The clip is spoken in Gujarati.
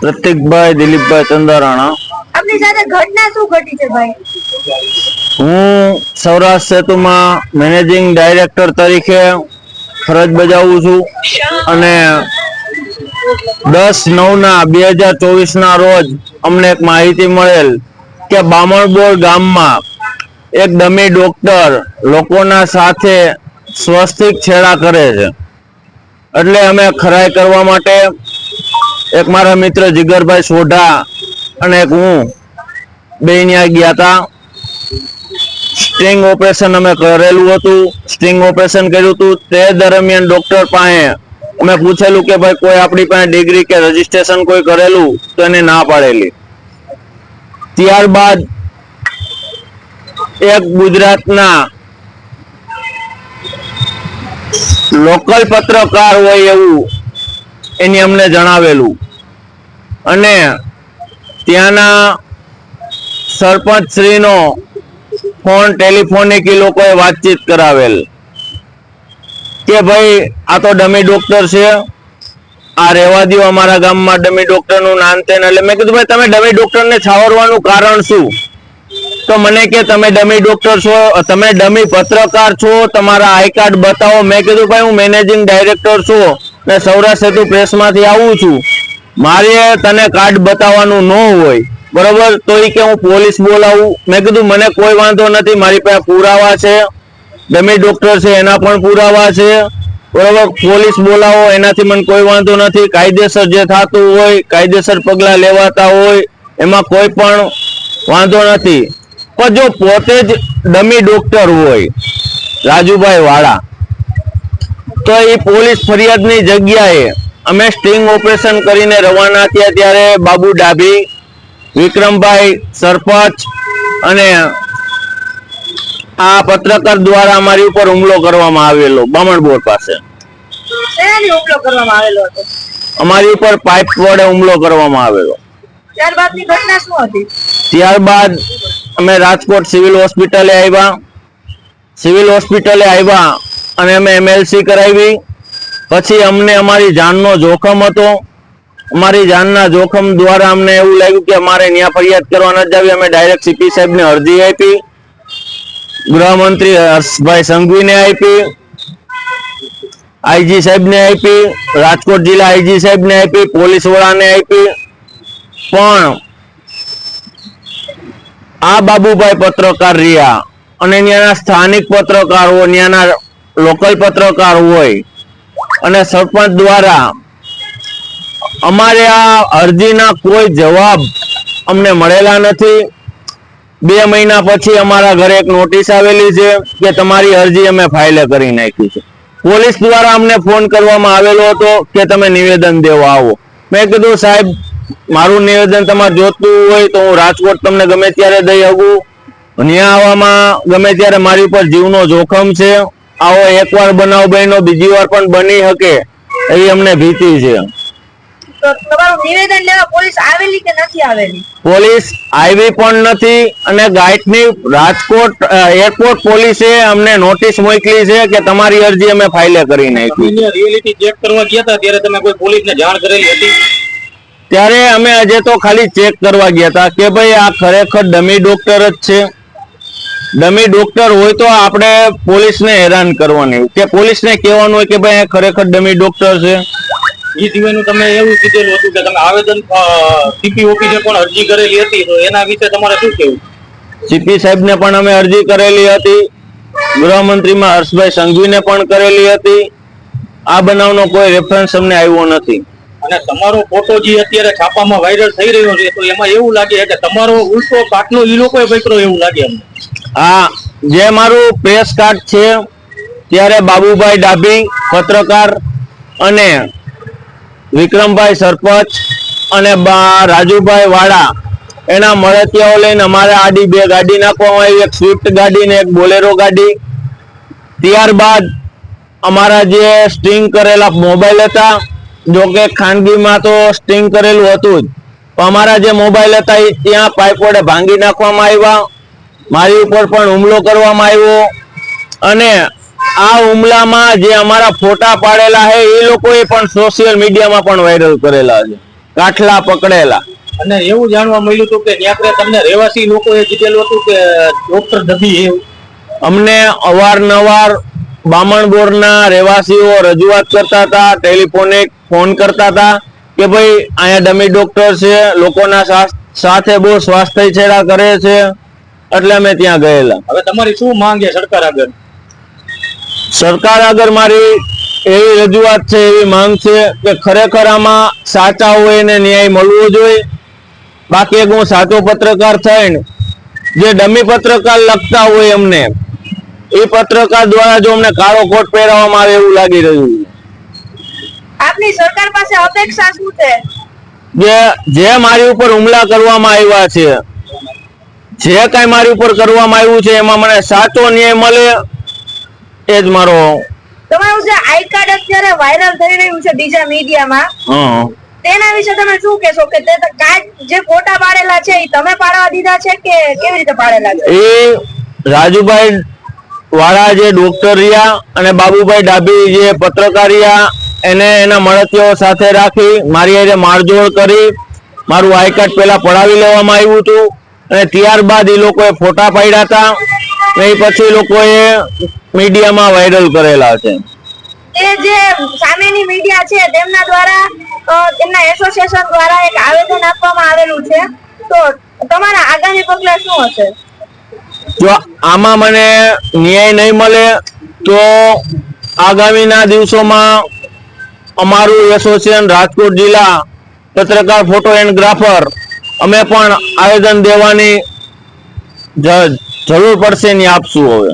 પ્રતિકભાઈ દિલીપભાઈ ચંદારાણા. આપની સાથે ઘટના શું ઘટી છે ભાઈ? હું સૌરાષ્ટ્ર સેતુમાં મેનેજિંગ ડાયરેક્ટર તરીકે ફરજ બજાવું છું અને દસ નવના બે હજાર ચોવીસના રોજ અમને એક માહિતી મળેલ કે બામણબોર ગામમાં એક ડમી ડોક્ટર લોકોના સાથે સ્વસ્તિક છેડા કરે છે. એટલે અમે ખરાઈ કરવા માટે એક મારા મિત્ર જીગરભાઈ સોઢા અને એક હું બે ત્યાં ગયા હતા સ્ટિંગ ઓપરેશન અમે કરેલું હતું. સ્ટિંગ ઓપરેશન કર્યું હતું. તે દરમિયાન ડોક્ટર પાસે અમે પૂછેલું કે ભાઈ કોઈ આપણી પાસે ડિગ્રી કે રજીસ્ટ્રેશન કોઈ કરેલું તો એને ના પાડેલી. ત્યારબાદ એક ગુજરાતના લોકલ પત્રકાર હોય એવું એની અમને જણાવેલું. અને ત્યાંના સરપંચશ્રીનો ફોન ટેલિફોનિક એ લોકોએ વાતચીત કરાવેલ કે ભાઈ, આ તો ડમી ડોક્ટર છે, આ રહેવા દો અમારા ગામમાં ડમી ડોક્ટરનું નામ તેને એટલે મેં કીધું, ભાઈ, તમે ડમી ડોક્ટર ને છાવરવાનું કારણ શું? તો મને કે, તમે ડમી ડોક્ટર છો, તમે ડમી પત્રકાર છો, તમારા આઈ કાર્ડ બતાવો. મેં કીધું, ભાઈ, હું મેનેજિંગ ડાયરેક્ટર છું ને સૌરાષ્ટ્ર સેતુ પ્રેસમાંથી આવું છું. મારે તને કાર્ડ બતાવવાનું ન હોય, બરોબર? તો એ કે હું પોલીસ બોલાવું. મેં કીધું, મને કોઈ વાંધો નથી, મારી પાસે પુરાવા છે. ડમી ડોક્ટર છે, એના પણ પુરાવા છે. બરોબર? પોલીસ બોલાવો, એનાથી મને કોઈ વાંધો નથી. કાયદેસર જે થતું હોય, કાયદેસર પગલાં લેવાતા હોય, એમાં કોઈ પણ વાંધો નથી. પણ જો પોતે જ ડમી ડોક્ટર હોય, રાજુભાઈ વાળા, તો એ પોલીસ ફરિયાદની જગ્યાએ અમે સ્ટિંગ ઓપરેશન કરીને રવાના થયા ત્યારે બાબુ ડાભી વિક્રમભાઈ સરપંચ અને આ પત્રકાર દ્વારા અમારી ઉપર હુમલો કરવામાં આવેલો બામણબોર પાસે. હુમલો કરવામાં આવેલો હતો? અમારી ઉપર પાઇપ વડે હુમલો કરવામાં આવેલો. ત્યારબાદની ઘટના શું હતી? ત્યારબાદ અમે રાજકોટ સિવિલ હોસ્પિટલે આવ્યા. સિવિલ હોસ્પિટલે આવ્યા અને અમે એમએલસી કરાવી. પછી અમને અમારી જાનનો જોખમ હતો. અમારી જાનના જોખમ દ્વારા અમને એવું લાગ્યું કે અમારે ત્યાં ફરિયાદ કરવા ન જાવી. અમે ડાયરેક્ટ સીપી સાહેબને અરજી આપી. ગૃહમંત્રી હર્ષભાઈ સંઘવીને આપી. આઈજી સાહેબને આપી. રાજકોટ જિલ્લા આઈજી સાહેબને આપી. પોલીસ વડાને આપી. પણ આ બાબુભાઈ પત્રકાર રહ્યા. અને ત્યાંના સ્થાનિક પત્રકાર હોય ત્યાંના લોકલ પત્રકાર હોય. અને સરપંચ દ્વારા અમારે આ અરજીના કોઈ જવાબ અમને મળેલા નથી. બે મહિના પછી અમારા ઘરે એક નોટિસ આવેલી છે કે તમારી અરજી અમે ફાઇલે કરી નાખી છે. પોલીસ દ્વારા અમને ફોન કરવામાં આવેલો હતો કે તમે નિવેદન દેવા આવો. મેં કીધું, સાહેબ, મારું નિવેદન તમારે જોતું હોય તો હું રાજકોટ તમને ગમે ત્યારે દઈ શકું ત્યાં આવવામાં ગમે ત્યારે મારી ઉપર જીવનો જોખમ છે. આવો એકવાર બનાવ બન્યો બીજી વાર પણ બની શકે એવી અમને ભીતિ છે. તો તમારું નિવેદન પોલીસ આવેલી કે નથી આવેલી? પોલીસ આવી પણ નથી અને ગાઈટની રાજકોટ એરપોર્ટ પોલીસે અમને નોટિસ મોકલી છે કે તમારી અરજી અમે ફાઇલે કરી નાખી. રિયાલિટી ચેક કરવા ગયા હતા ત્યારે તમે કોઈ પોલીસને જાણ કરેલી હતી? ત્યારે અમે આજે તો ખાલી ચેક કરવા ગયા હતા કે ભાઈ આ ખરેખર ડમી ડોક્ટર જ છે. ડમી ડોક્ટર હોય તો આપણે પોલીસને હેરાન કરવાની. કે પોલીસને કહેવાનું હોય કે ભાઈ ખરેખર ડમી ડોક્ટર છે? એ સિવાયનું તમે એવું કીધેલું હતું કે તમે આવેદન સીપી ઓફિસે પણ અરજી કરેલી હતી તો એના વિશે તમારે શું કહેવું? સીપી સાહેબને પણ અમે અરજી કરેલી હતી. ગૃહમંત્રીમાં હર્ષભાઈ સંઘવીને પણ કરેલી હતી. આ બનાવનો કોઈ રેફરન્સ અમને આવ્યો નથી. અને તમારો ફોટો જે અત્યારે છાપામાં વાયરલ થઈ રહ્યો છે તો એમાં એવું લાગે કે તમારો ઉલટો પાટલો ઈ લોકોએ પકડ્યો એવું લાગે અમને. આ જે મારું પ્રેસ કાર્ડ છે, ત્યારે બાબુભાઈ ડાભી, પત્રકાર અને વિક્રમભાઈ સરપંચ અને રાજુભાઈ વાળા, એના મળતિયાઓ લઈને અમારે આડી બે ગાડી નાખવામાં આવી, એક સ્વિફ્ટ ગાડી ને એક બોલેરો ગાડી. ત્યારબાદ અમારા જે સ્ટિંગ કરેલા મોબાઈલ હતા જો કે ખાનગીમાં તો સ્ટિંગ કરેલું હતું જ અમારા જે મોબાઈલ હતા એ ત્યાં પાઇપ વડે ભાંગી નાખવામાં આવ્યા. મારી ઉપર પણ હુમલો કરવામાં આવ્યો. અને આ હુમલામાં જે અમારા ફોટા પાડેલા છે એ લોકોએ પણ સોશિયલ મીડિયામાં પણ વાયરલ કરેલા છે. કાઠલા પકડેલા. અને એવું જાણવા મળ્યું હતું કે ત્યાં આગળ તમને રહેવાસી લોકોએ કીધેલું હતું કે ડોક્ટર નથી અમને અવારનવાર બામણબોરના રહેવાસીઓ રજૂઆત કરતા હતા ટેલિફોનિક ફોન કરતા હતા કે ભાઈ અહીંયા ડમી ડોક્ટર છે લોકોના સાથે બહુ સ્વાસ્થ્ય છેડા કરે છે. એટલે અમે ત્યાં ગયેલા. હવે તમારી શું માંગ છે સરકાર આગળ? સરકાર આગળ મારી એવી રજૂઆત છે એવી માંગ છે કે ખરેખર આમાં સાચા હોય એને ન્યાય મળવો જોઈએ. બાકી એક હું સાચો પત્રકાર થઈને જે ડમી પત્રકાર લખતા હોય અમને એ પત્રકાર દ્વારા જો અમને કાળો કોટ પહેરાવવામાં આવે એવું લાગી રહ્યું છે. આપની સરકાર પાસે અપેક્ષા શું છે? જે જે મારી ઉપર હુમલા કરવામાં આવ્યા છે જે કાંઈ મારી ઉપર કરવામાં આવ્યું છે એમાં મને સાચો ન્યાય મળે એ જ મારો તમારું જે આઈ કાર્ડ અત્યારે વાયરલ થઈ રહ્યું છે બીજા મીડિયામાં તેના વિશે તમે શું કહેશો? કે તે કાર્ડ જે ફોટા પાડેલા છે એ તમે પાડવા દીધા છે કે કેવી રીતે પાડેલા છે? એ રાજુભાઈ વાળા જે ડોક્ટર રહ્યા અને બાબુભાઈ ડાભી જે પત્રકાર રહ્યા એને એના મળતીઓ સાથે રાખી મારી હારે મારજોડ કરી મારું આઈ કાર્ડ પહેલા પડાવી લેવામાં આવ્યું હતું. અને ત્યારબાદ એ લોકોએ ફોટા પાડ્યા હતા એ પછી લોકોએ મીડિયામાં વાયરલ કરેલા છે. તે જે સામેની મીડિયા છે તેમના દ્વારા તેમના એસોસિએશન દ્વારા એક આવેદન આપવામાં આવેલું છે. તો તમારા આગામી પગલા શું હશે? જો આમાં મને ન્યાય નહીં મળે તો આગામીના દિવસોમાં અમારું એસોસિએશન રાજકોટ જિલ્લા પત્રકાર ફોટો એન્ડ ગ્રાફર અમે પણ આવેદન દેવાની જરૂર પડશે ને આપશું હવે?